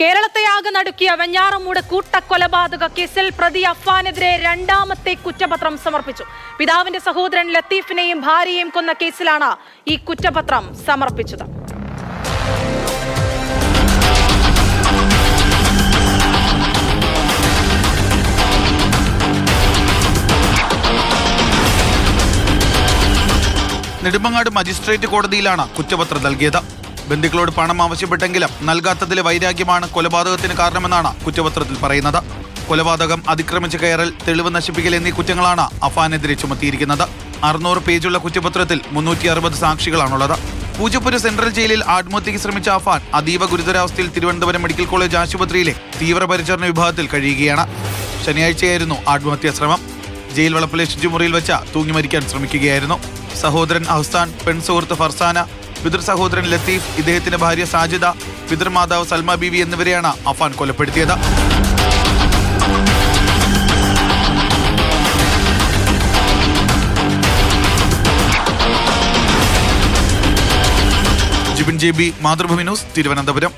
കേരളത്തെയാകെ നടുക്കിയ വെഞ്ഞാറമൂട് കൂട്ടക്കൊലപാതക കേസിൽ പ്രതി അഫ്വാനെതിരെ രണ്ടാമത്തെ കുറ്റപത്രം സമർപ്പിച്ചു. പിതാവിന്റെ സഹോദരൻ ലത്തീഫിനെയും ഭാര്യയെയും കൊന്ന കേസിലാണ് ഈ കുറ്റപത്രം സമർപ്പിച്ചത്. നെടുമങ്ങാട് മജിസ്ട്രേറ്റ് കോടതിയിലാണ് കുറ്റപത്രം നൽകിയത്. ബന്ധുക്കളോട് പണം ആവശ്യപ്പെട്ടെങ്കിലും നൽകാത്തതിലെ വൈരാഗ്യമാണ് കൊലപാതകത്തിന് കാരണമെന്നാണ് കുറ്റപത്രത്തിൽ പറയുന്നത്. കൊലപാതകം അതിക്രമിച്ച് കയറൽ തെളിവ് നശിപ്പിക്കൽ എന്നീ കുറ്റങ്ങളാണ് അഫാനെതിരെ ചുമത്തിയിരിക്കുന്നത്. അറുന്നൂറ് പേജുള്ള കുറ്റപത്രത്തിൽ മുന്നൂറ്റി അറുപത് സാക്ഷികളാണുള്ളത്. പൂജപ്പുര സെൻട്രൽ ജയിലിൽ ആത്മഹത്യയ്ക്ക് ശ്രമിച്ച അഫാൻ അതീവ ഗുരുതരാവസ്ഥയിൽ തിരുവനന്തപുരം മെഡിക്കൽ കോളേജ് ആശുപത്രിയിലെ തീവ്രപരിചരണ വിഭാഗത്തിൽ കഴിയുകയാണ്. ശനിയാഴ്ചയായിരുന്നു ആത്മഹത്യാ ശ്രമം. ജയിൽ വളപ്പിലെ ശുചിമുറിയിൽ വെച്ച തൂങ്ങി മരിക്കാൻ ശ്രമിക്കുകയായിരുന്നു. സഹോദരൻ അഹ്സാൻ പെൺ സുഹൃത്ത് ഫർസാന പിതൃ സഹോദരൻ ലത്തീഫ് ഇദ്ദേഹത്തിന്റെ ഭാര്യ സാജിദ പിതൃമാതാവ് സൽമ ബിവി എന്നിവരെയാണ് അഫാൻ കൊലപ്പെടുത്തിയത്. Jibin J B Mathrubhumi news Thiruvananthapuram.